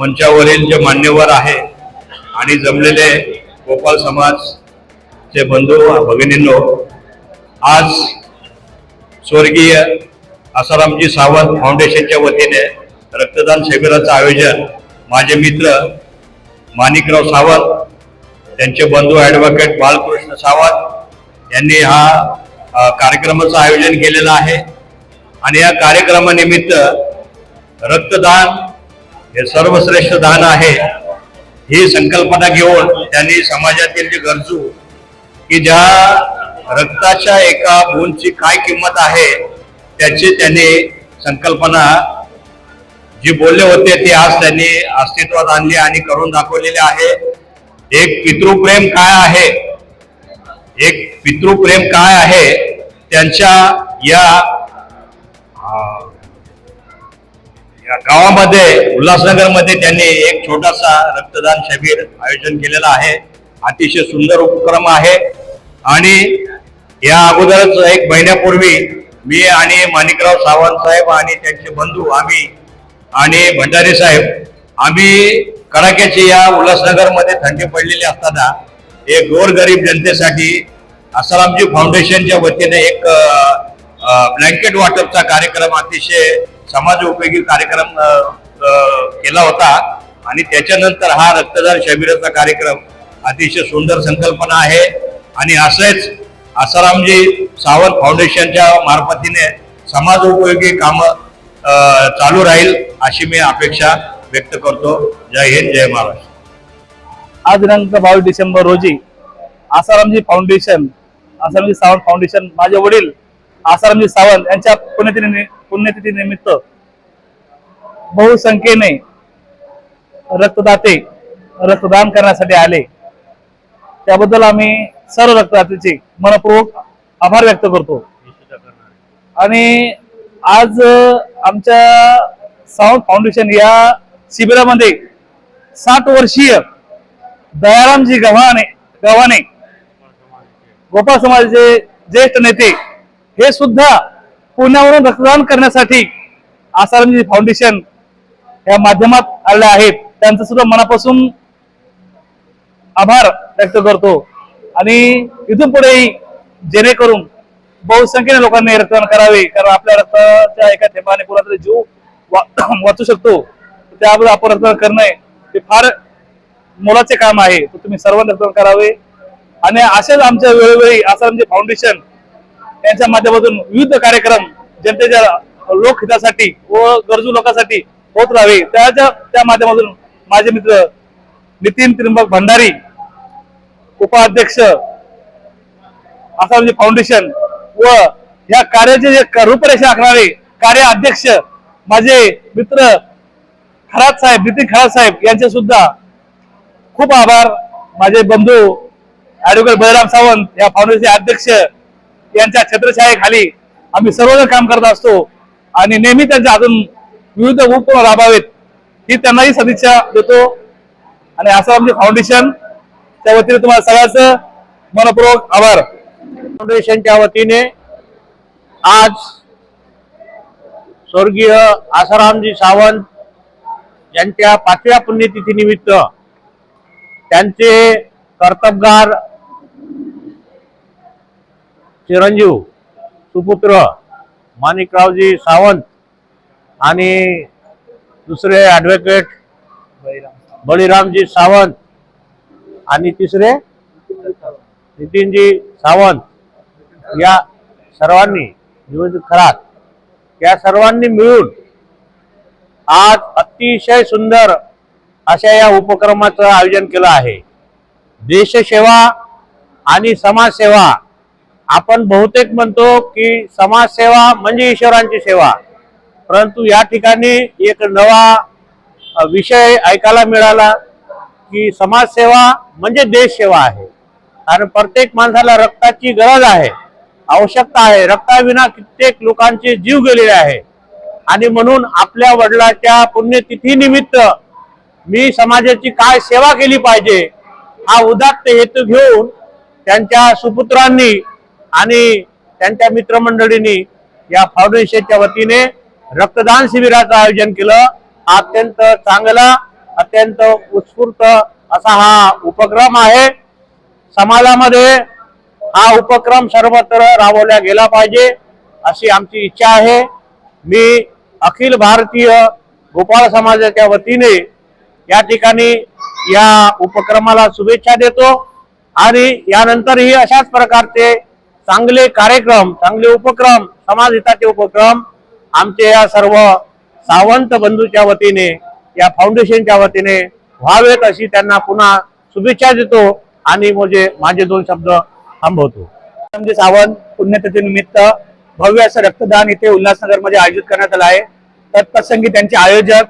मंचावरील जे मान्यवर आहे आणि जमलेले गोपाल समाजचे बंधू भगिनींनो आज स्वर्गीय आसारामजी सावंत फाउंडेशनच्या वतीने रक्तदान शिबिराचं आयोजन माझे मित्र माणिकराव सावंत त्यांचे बंधू ॲडव्होकेट बालकृष्ण सावंत यांनी हा कार्यक्रमाचं आयोजन केलेलं आहे. आणि या कार्यक्रमानिमित्त रक्तदान हे सर्वश्रेष्ठ दान आहे. ही संकल्पना घेऊन त्यांनी समाजातील जे गरजू की ज्या रक्ताच्या एका बूंदची काय किंमत आहे त्याची त्यांनी संकल्पना जी बोलले होते ती आज त्यांनी अस्तित्वात आणली आणि करून दाखवलेले आहे. एक पितृप्रेम काय आहे? एक पितृप्रेम काय आहे? त्यांच्या या गावामध्ये उल्हासनगरमध्ये त्यांनी एक छोटासा रक्तदान शिबिर आयोजन केलेलं आहे. अतिशय सुंदर उपक्रम आहे. आणि या अगोदरच एक महिन्यापूर्वी मी आणि माणिकराव सावंत साहेब आणि त्यांचे बंधू आम्ही आणि भंडारी साहेब आम्ही कडाक्याची या उल्हासनगरमध्ये थंडी पडलेली असताना एक गोरगरीब जनतेसाठी असलामजी फाउंडेशनच्या वतीने एक ब्लँकेट वाटपचा कार्यक्रम अतिशय समाज उपयोगी कार्यक्रम केला होता. आणि त्याच्यानंतर हा रक्तदान शिबिराचा कार्यक्रम अतिशय सुंदर संकल्पना आहे. आणि असेच आसारामजी सावंत फाउंडेशनच्या मार्फतीने समाज उपयोगी कामं चालू राहील अशी मी अपेक्षा व्यक्त करतो. जय हिंद जय महाराष्ट्र. आज दिनांक बावीस डिसेंबर रोजी आसारामजी फाउंडेशन आसारामजी सावंत फाउंडेशन माझे वडील आसारामजी सावंत यांच्या पुण्यतिथी पुण्यतिथीनिमित्त बहुसंख्येने रक्तदाते रक्तदान करण्यासाठी आले. त्याबद्दल आम्ही सर्व रक्तदात्याचे मनपूर्वक आभार व्यक्त करतो. आणि आज आमच्या सावंत फाउंडेशन या शिबिरामध्ये साठ वर्षीय दयारामजी गव्हाणे गव्हाणे गोपाळ समाजाचे ज्येष्ठ नेते हे सुद्धा पुण्यावरून रक्तदान करण्यासाठी आसारामजी फाउंडेशन या माध्यमात आले आहेत. त्यांचं सुद्धा मनापासून आभार व्यक्त करतो. आणि इथून पुढेही जेणेकरून बहुसंख्येने लोकांनी रक्तदान करावे कारण आपल्या रक्ताच्या एका थेंबाने कुणातरी जीव वाचू शकतो. त्याबद्दल आपण रक्तदान करणं हे फार मोलाचे काम आहे. तुम्ही सर्वांनी रक्तदान करावे. आणि असेच आमच्या वेळोवेळी असं आमचे फाउंडेशन यांच्या माध्यमातून विविध कार्यक्रम जनतेच्या लोकहितासाठी व गरजू लोकांसाठी होत राहावे. त्याच्या त्या माध्यमातून माझे मित्र नितीन त्रिंबक भंडारी उपाध्यक्ष आसामजी फाउंडेशन व या कार्याचे जे रूपरेषा आखणारे कार्य अध्यक्ष माझे मित्र खरात साहेब नितीन खरात साहेब यांचे सुद्धा खूप आभार. माझे बंधू ऍडव्होकेट बलराम सावंत या फाउंडेशनचे अध्यक्ष यांच्या छत्रछायेखाली आम्ही सर्वजण काम करत असतो आणि नेहमी त्यांच्या अजून विविध उपक्रम राबावेत ही त्यांनाही सदिच्छा देतो. आणि असं आमचे फाउंडेशन त्या वतीने तुम्हाला सगळ्याचं मनपूर्वक आभार. फाउंडेशनच्या वतीने आज स्वर्गीय आसारामजी सावंत यांच्या पाचव्या पुण्यतिथी निमित्त त्यांचे कर्तबगार चिरंजीव सुपुत्र माणिकरावजी सावंत आणि दुसरे ॲडव्होकेट बळीरामजी सावंत आणि तिसरे नितीनजी सावंत. या सर्वांनी निवडणूक खरात या सर्वांनी मिळून आज अतिशय सुंदर अशा या उपक्रमाचं आयोजन केलं आहे. देशसेवा आणि समाजसेवा आपण बहुतेक म्हणतो की समाजसेवा म्हणजे ईश्वरांची सेवा. परंतु या ठिकाणी एक नवा विषय ऐकायला मिळाला की समाजसेवा म्हणजे देशसेवा आहे. कारण प्रत्येक माणसाला रक्ताची गरज आहे आवश्यकता आहे. रक्ताविना कित्येक लोकांचे जीव गेलेले आहे. आणि म्हणून आपल्या वडिलाच्या पुण्यतिथीनिमित्त मी समाजाची काय सेवा केली पाहिजे हा उदात्त हेतू घेऊन त्यांच्या सुपुत्रांनी आणि त्यांच्या मित्रमंडळींनी या फाउंडेशनच्या वतीने रक्तदान शिबिराचं आयोजन केलं. हा अत्यंत चांगला अत्यंत उत्स्फूर्त असा हा उपक्रम आहे. समाजामध्ये हा उपक्रम सर्वत्र राबवला गेला पाहिजे अशी आमची इच्छा आहे. मी अखिल भारतीय गोपाळ समाजाच्या वतीने या ठिकाणी या उपक्रमाला शुभेच्छा देतो आणि यानंतरही अशाच प्रकारचे चांगले कार्यक्रम चांगले उपक्रम समाज हिताचे उपक्रम आमचे या सर्व सावंत बंधूच्या वतीने या फाउंडेशनच्या वतीने व्हावेत अशी त्यांना पुन्हा शुभेच्छा देतो आणि म्हणजे माझे दोन शब्द थांबवतो. संजय सावंत पुण्यतिथीनिमित्त भव्य असं रक्तदान इथे उल्हासनगरमध्ये आयोजित करण्यात आलं आहे. तत्प्रसंगी त्यांचे आयोजक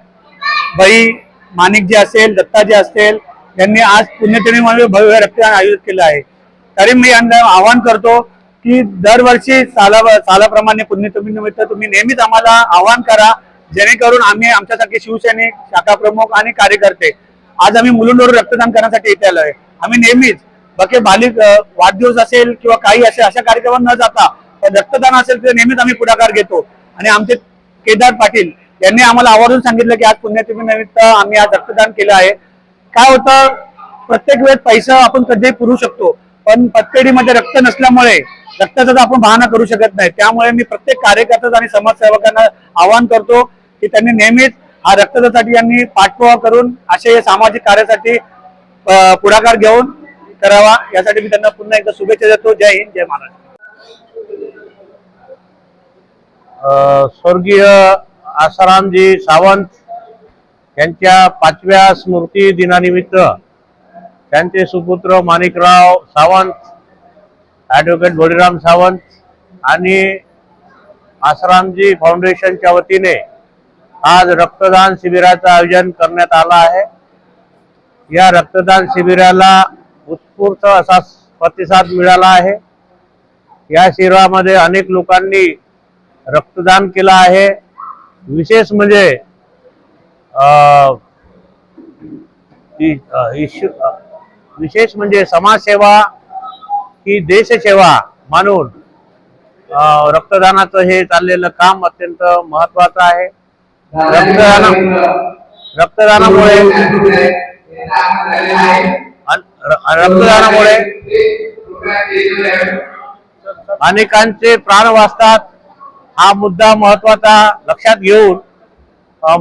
भाई माणिक जे असेल दत्ताजी असेल यांनी आज पुण्यतिथीमध्ये भव्य रक्तदान आयोजित केलं आहे. तरी मी यांना आवाहन करतो की दरवर्षी साला सालाप्रमाणे पुण्यतिथी निमित्त तुम्ही नेहमीच आम्हाला आवाहन करा जेणेकरून आम्ही आमच्यासारखे शिवसैनिक शाखा प्रमुख आणि कार्यकर्ते आज आम्ही मुलुंडवर रक्तदान करण्यासाठी इथे आलोय. आम्ही नेहमीच बाकी बालिक वाढदिवस असेल किंवा काही असेल अशा कार्यक्रमात न जाता पण रक्तदान असेल तर नेहमीच आम्ही पुढाकार घेतो. आणि आमचे केदार पाटील यांनी आम्हाला आवर्जून सांगितलं की आज पुण्यतिथी निमित्त आम्ही आज रक्तदान केलं आहे. काय होतं प्रत्येक वेळेस पैसा आपण कधीही पुरू शकतो पण पतपेढीमध्ये रक्त नसल्यामुळे रक्ताचा आपण बहाणा करू शकत नाही. त्यामुळे मी प्रत्येक कार्यकर्त्याचं आणि समाजसेवकांना आवाहन करतो की त्यांनी नेहमीच हा रक्तदासाठी यांनी पाठपुरावा करून असे सामाजिक कार्यासाठी पुढाकार घेऊन करावा. यासाठी मी त्यांना पुन्हा एकदा शुभेच्छा देतो. जय हिंद जय महाराष्ट्र. स्वर्गीय आसारामजी सावंत यांच्या पाचव्या स्मृती दिनानिमित्त त्यांचे सुपुत्र माणिकराव सावंत ॲडव्होकेट बळीराम सावंत आणि आसारामजी फाउंडेशनच्या वतीने आज रक्तदान शिबिराचं आयोजन करण्यात आलं आहे. या रक्तदान शिबिराला उत्स्फूर्त असा प्रतिसाद मिळाला आहे. या शिबिरामध्ये अनेक लोकांनी रक्तदान केलं आहे. विशेष म्हणजे विशेष म्हणजे समाजसेवा की देशसेवा मानून रक्तदानाचं हे चाललेलं काम अत्यंत महत्वाचं आहे. रक्तदाना रक्तदानामुळे रक्तदानामुळे अनेकांचे प्राण वाचतात. हा मुद्दा महत्त्वाचा लक्षात घेऊन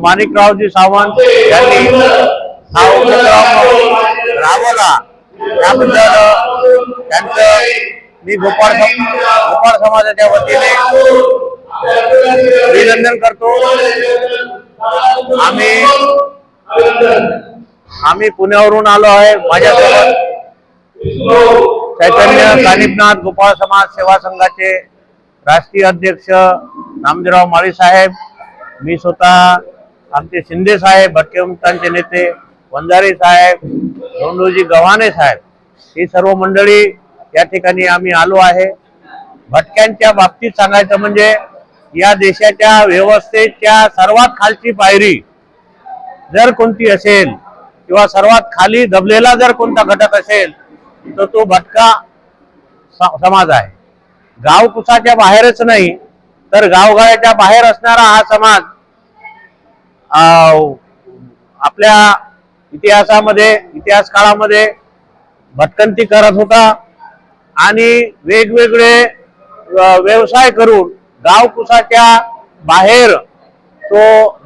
माणिकरावजी सावंत यांनी हा उपक्रम राबवला. त्याबद्दल त्यांचं मी गोपाळ सम- गोपाळ समाजाच्या वतीने अभिनंदन करतो. आम्ही आम्ही पुण्यावरून आलो आहे माझ्यासोबत चैतन्य कानिपनाथ गोपाळ समाज सेवा संघाचे राष्ट्रीय अध्यक्ष नामदेवराव माळी साहेब मी स्वतः आमचे शिंदे साहेब भटकेमतांचे नेते वंजारी साहेब धोंडोजी गव्हाणे साहेब ही सर्व मंडळी या ठिकाणी आम्ही आलो आहे. भटक्यांच्या बाबतीत सांगायचं म्हणजे या देशाच्या व्यवस्थेच्या सर्वात खालची पायरी जर कोणती असेल किंवा सर्वात खाली दबलेला जर कोणता घटक असेल तर तो भटका स- समाज आहे. गावकुसाच्या बाहेरच नाही तर गावगाळ्याच्या बाहेर असणारा हा समाज अं, आपल्या इतिहासामध्ये इतिहास काळामध्ये भटकंती करत होता आणि वेगवेगळे व्यवसाय करून गावकुसाच्या बाहेर तो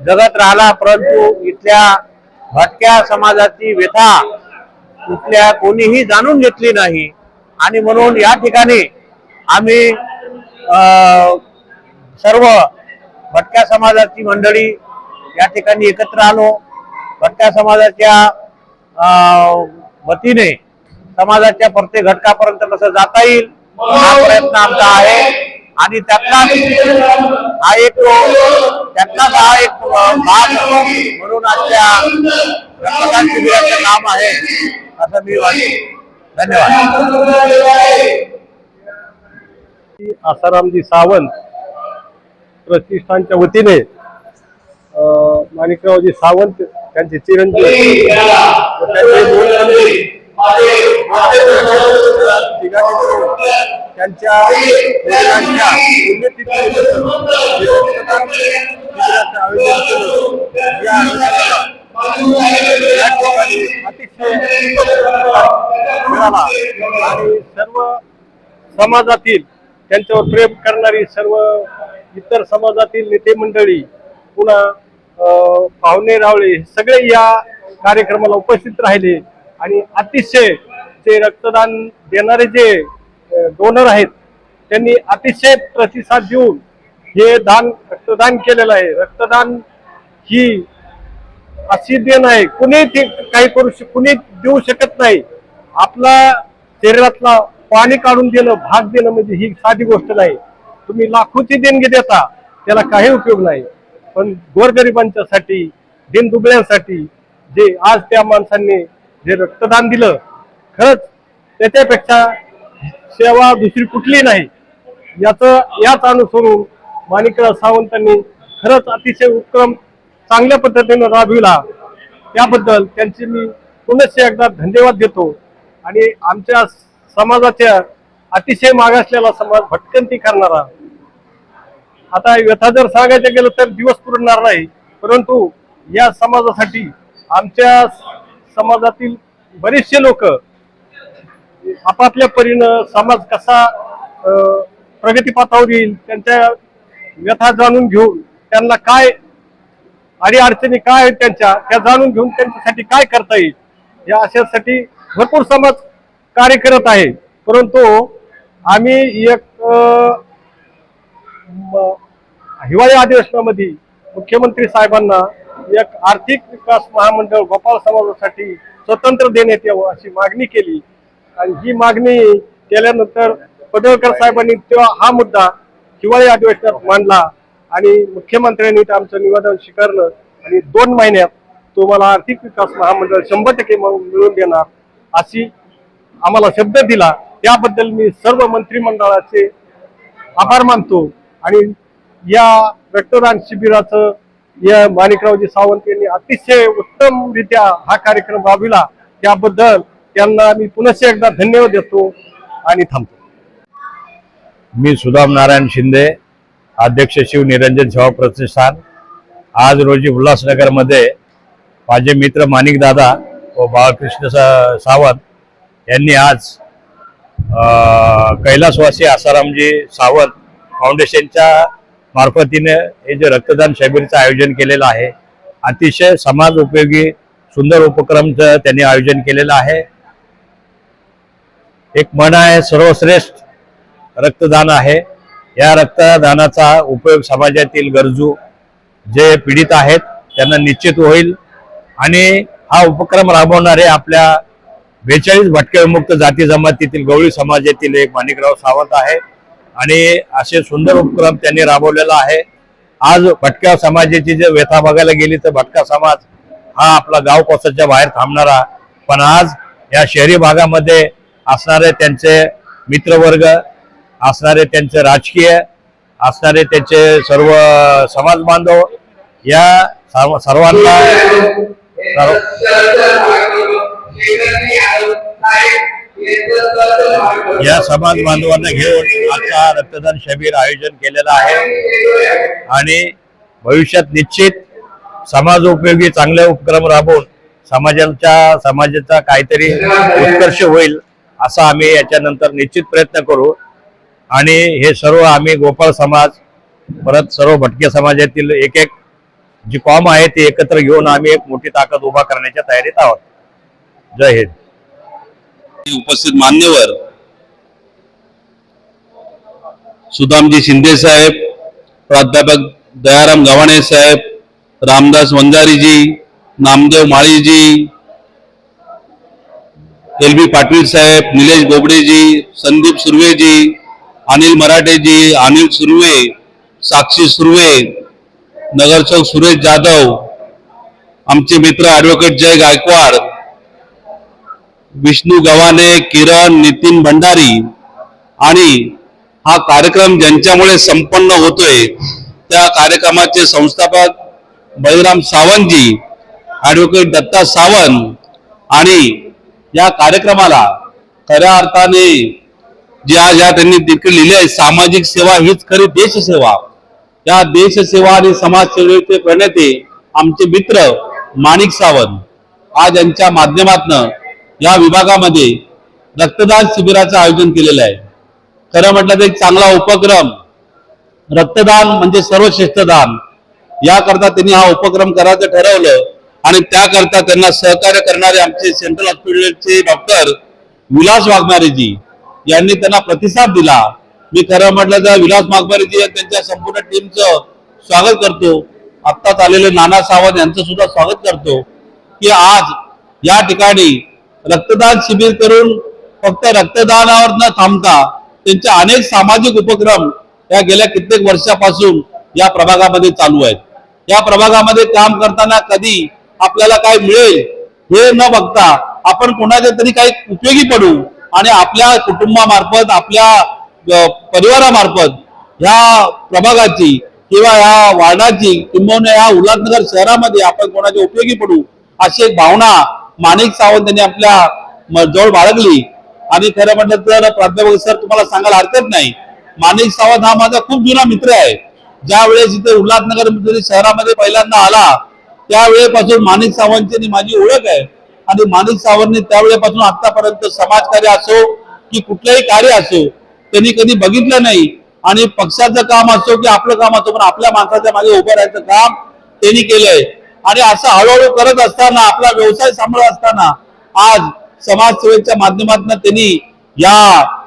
जगत राहिला परंतु इथल्या भटक्या समाजाची व्यथा इथल्या कोणीही जाणून घेतली नाही. आणि म्हणून या ठिकाणी आम्ही सर्व भटक्या समाजाची मंडळी या ठिकाणी एकत्र आलो. भटक्या समाजाच्या वतीने समाजाच्या प्रत्येक घटकापर्यंत कसं जाता येईल हा प्रयत्न आमचा आहे. आणि त्यातला हा एक त्यातलाच हा एक भाग म्हणून आजच्या रक्तदान शिबिराचं काम आहे असं मी वाटतो धन्यवाद. आसारामजी सावंत प्रतिष्ठानच्या वतीने माणिकरावजी सावंत त्यांचे चिरंजीव त्यांच्या आणि सर्व समाजातील त्यांच्यावर प्रेम करणारी सर्व इतर समाजातील नेते मंडळी पुन्हा पाहुणे रावळे हे सगळे या कार्यक्रमाला उपस्थित राहिले आणि अतिशय ते रक्तदान देणारे जे डोनर आहेत त्यांनी अतिशय प्रतिसाद देऊन हे दान रक्तदान केलेलं आहे. रक्तदान ही अशी देण आहे कुणी ते काही करू शक कुणी देऊ शकत नाही. आपला शरीरातला पाणी काढून देणं भाग देणं म्हणजे ही साधी गोष्ट नाही. तुम्ही लाखोची देणगी देता त्याला काही उपयोग नाही. पण गोरगरिबांच्यासाठी दिनदुबळ्यांसाठी जे आज त्या माणसांनी जे रक्तदान दिलं खरंच त्याच्यापेक्षा सेवा दुसरी कुठली नाही. याचं याच अनुसरून माणिकराव सावंतांनी खरंच अतिशय उपक्रम चांगल्या पद्धतीने राबविला. त्याबद्दल त्यांचे मी पुनश्च एकदा धन्यवाद देतो. आणि आमच्या समाजाच्या अतिशय मागासलेला समाज भटकंती करणारा आता व्यथा जर सांगायचं गेलं तर दिवस पुरणार नाही. परंतु या समाजासाठी आमच्या समाजातील बरेचसे लोक आपापल्या परीनं समाज कसा प्रगतीपथावर येईल त्यांच्या व्यथा जाणून घेऊन त्यांना काय आणि अडचणी काय आहेत त्यांच्या त्या जाणून घेऊन त्यांच्यासाठी काय करता येईल? या अशासाठी भरपूर समाज कार्य करत आहे. परंतु आम्ही एक हिवाळी अधिवेशनामध्ये मुख्यमंत्री साहेबांना एक आर्थिक विकास महामंडळ गोपाळ समाजासाठी स्वतंत्र देण्यात यावं अशी मागणी केली. आणि ही मागणी केल्यानंतर पडळकर साहेबांनी तेव्हा हा मुद्दा हिवाळी अधिवेशनात मांडला आणि मुख्यमंत्र्यांनी आमचं निवेदन स्वीकारलं आणि दोन महिन्यात तुम्हाला आर्थिक विकास महामंडळ शंभर टक्के मिळवून मिळवून देणार अशी आम्हाला शब्द दिला. त्याबद्दल मी सर्व मंत्रिमंडळाचे आभार मानतो आणि या रक्तदान शिबिराचं या माणिकरावजी सावंत यांनी अतिशय उत्तमरित्या हा कार्यक्रम राबविला. त्याबद्दल त्यांना मी पुनश्च एकदा धन्यवाद देतो आणि थांबतो. मी सुदाम नारायण शिंदे अध्यक्ष शिव निरंजन सेवा प्रतिष्ठान. आज रोजी उल्हासनगरमध्ये माझे मित्र माणिकदादा व बाळकृष्ण सा- सावंत यांनी आज कैलासवासी आसारामजी सावंत फाउंडेशनच्या मार्फतीने हे जे रक्तदान शिबिरचं आयोजन केलेलं आहे अतिशय समाज उपयोगी सुंदर उपक्रमचं त्यांनी आयोजन केलेलं आहे. एक म्हण आहे सर्वश्रेष्ठ रक्तदान आहे. या रक्तदानाचा उपयोग समाजातील गरजू जे पीडित आहेत त्यांना निश्चित होईल. आणि हा उपक्रम राबवणारे आपल्या बेचाळीस भटके विमुक्त जाती जमातीतील गवळी समाजातील एक माणिकराव सावंत आहे. आणि असे सुंदर उपक्रम त्यांनी राबवलेला आहे. आज भटक्या समाजाची जर व्यथा बघायला गेली तर भटका समाज हा आपला गाव कोसाच्या बाहेर थांबणारा. पण आज या शहरी भागामध्ये असणारे त्यांचे मित्रवर्ग असणारे त्यांचे राजकीय असणारे त्यांचे सर्व समाज बांधव या सर्व- सर्वांना सर्व- या समाज बांधवांना घेऊन आजचा रक्तदान शिबिर आयोजन केलेलं आहे. आणि भविष्यात निश्चित समाज उपयोगी चांगले उपक्रम राबवून समाजाच्या समाजाचा काहीतरी उत्कर्ष होईल असा आम्ही याच्यानंतर निश्चित प्रयत्न करू. आणि हे सर्व आम्ही गोपाळ समाज परत सर्व भटके समाजातील एक एक जी कॉम आहे ती एकत्र घेऊन आम्ही एक मोठी ताकद उभा करण्याच्या तयारीत आहोत. जय हिंद. उपस्थित मान्यवर सुदामजी शिंदे साहेब प्राध्यापक दयाराम गव्हाणे साहेब रामदास वंजारीजी नामदेव माळीजी एल बी पाटील साहेब निलेश गोबडेजी संदीप सुर्वेजी अनिल मराठेजी अनिल सुर्वे साक्षी सुर्वे नगरसेवक सुरेश जाधव आमचे मित्र ॲडव्होकेट जय गायकवाड विष्णू गव्हाणे किरण नितीन भंडारी आणि हा कार्यक्रम ज्यांच्यामुळे संपन्न होतोय त्या कार्यक्रमाचे संस्थापक बळीराम सावंतजी ॲडव्होकेट दत्ता सावंत आणि या कार्यक्रमाला खऱ्या अर्थाने ज्या ज्या त्यांनी देखील लिहिले आहे सामाजिक सेवा हीच खरी देशसेवा. या देशसेवा आणि समाजसेवेचे प्रणेते आमचे मित्र माणिक सावंत आज यांच्या माध्यमातनं या विभागामध्ये रक्तदान शिबिराचं आयोजन केलेलं आहे. खरं म्हटलं तर एक चांगला उपक्रम रक्तदान म्हणजे सर्वश्रेष्ठ दान. याकरता त्यांनी हा उपक्रम करायचं ठरवलं आणि त्याकरता त्यांना सहकार्य करणारे आमचे सेंट्रल हॉस्पिटलचे डॉक्टर विलास वाघमारेजी यांनी त्यांना प्रतिसाद दिला. मी खरं म्हटलं तर विलास वाघमारेजी त्यांच्या संपूर्ण टीमचं स्वागत करतो. आत्ताच आलेले नाना सावंत यांचं सुद्धा स्वागत करतो की आज या ठिकाणी रक्तदान शिबिर करून फक्त रक्तदानावर न थांबता त्यांचे अनेक सामाजिक उपक्रम या गेल्या कित्येक वर्षापासून या प्रभागामध्ये चालू आहेत. या प्रभागामध्ये काम करताना कधी आपल्याला काय मिळेल हे न बघता आपण कोणाच्या तरी काही उपयोगी पडू आणि आपल्या कुटुंबामार्फत आपल्या परिवारामार्फत ह्या प्रभागाची किंवा ह्या वार्डाची किंबहुना या उल्हासनगर शहरामध्ये आपण कोणाच्या उपयोगी पडू अशी एक भावना माणिक सावंत यांनी आपल्या जवळ बाळगली. आणि खरं म्हटलं तर प्राध्यापक सर तुम्हाला सांगायला हरकत नाही. माणिक सावंत हा माझा खूप जुना मित्र आहे. ज्या वेळेस इथे उल्हासनगर शहरामध्ये पहिल्यांदा आला त्यावेळेपासून माणिक सावंतची माझी ओळख आहे. आणि माणिक सावंतने त्यावेळेपासून आतापर्यंत समाजकार्य असो की कुठलंही कार्य असो त्यांनी कधी बघितलं नाही. आणि पक्षाचं काम असो की आपलं काम असो पण आपल्या माणसाच्या मागे उभं राहायचं काम त्यांनी केलंय. आणि असं हळूहळू करत असताना आपला व्यवसाय सांभाळत असताना आज समाजसेवेच्या माध्यमातून त्यांनी या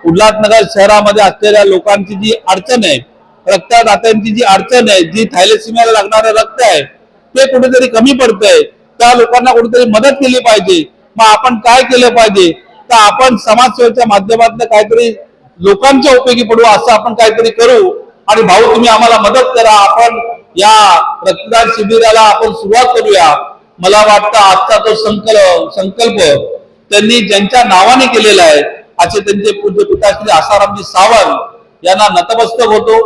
उल्हासनगर शहरामध्ये असलेल्या लोकांची जी अडचण आहे रक्तदात्यांची जी अडचण आहे जी थायलेसिमियाला लागणारं रक्त आहे ते कुठेतरी कमी पडतंय. त्या लोकांना कुठेतरी मदत केली पाहिजे. मग आपण काय केलं पाहिजे? तर आपण समाजसेवेच्या माध्यमातून काहीतरी लोकांच्या उपयोगी पडू असं आपण काहीतरी करू. आणि भाऊ तुम्ही आम्हाला मदत करा. आपण या रक्तदान शिबिराला आपण सुरुवात करूया. मला वाटतं आजचा तो संकल्प संकल्प त्यांनी ज्यांच्या नावाने केलेला आहे असे त्यांचे पूज्य पिता श्री आसारामजी सावंत यांना नतमस्तक होतो.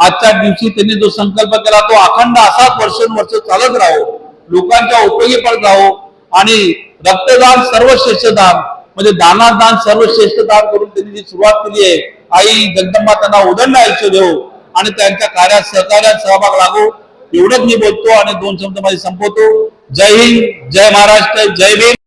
आजच्या दिवशी त्यांनी जो संकल्प केला तो अखंड असाच वर्षानुवर्ष चालत राहो. लोकांच्या उपयोगी पडत राहो. आणि रक्तदान सर्वश्रेष्ठ दान म्हणजे दानात दान सर्वश्रेष्ठ दान करून त्यांनी जी सुरुवात केली आहे आई जगदंबा त्यांना उदंड आयुष्य देऊ आणि त्यांच्या कार्यात सहकार्यात सहभाग लागू. एवढंच मी बोलतो आणि दोन शब्द माझे संपवतो. जय हिंद जय महाराष्ट्र जय भीम.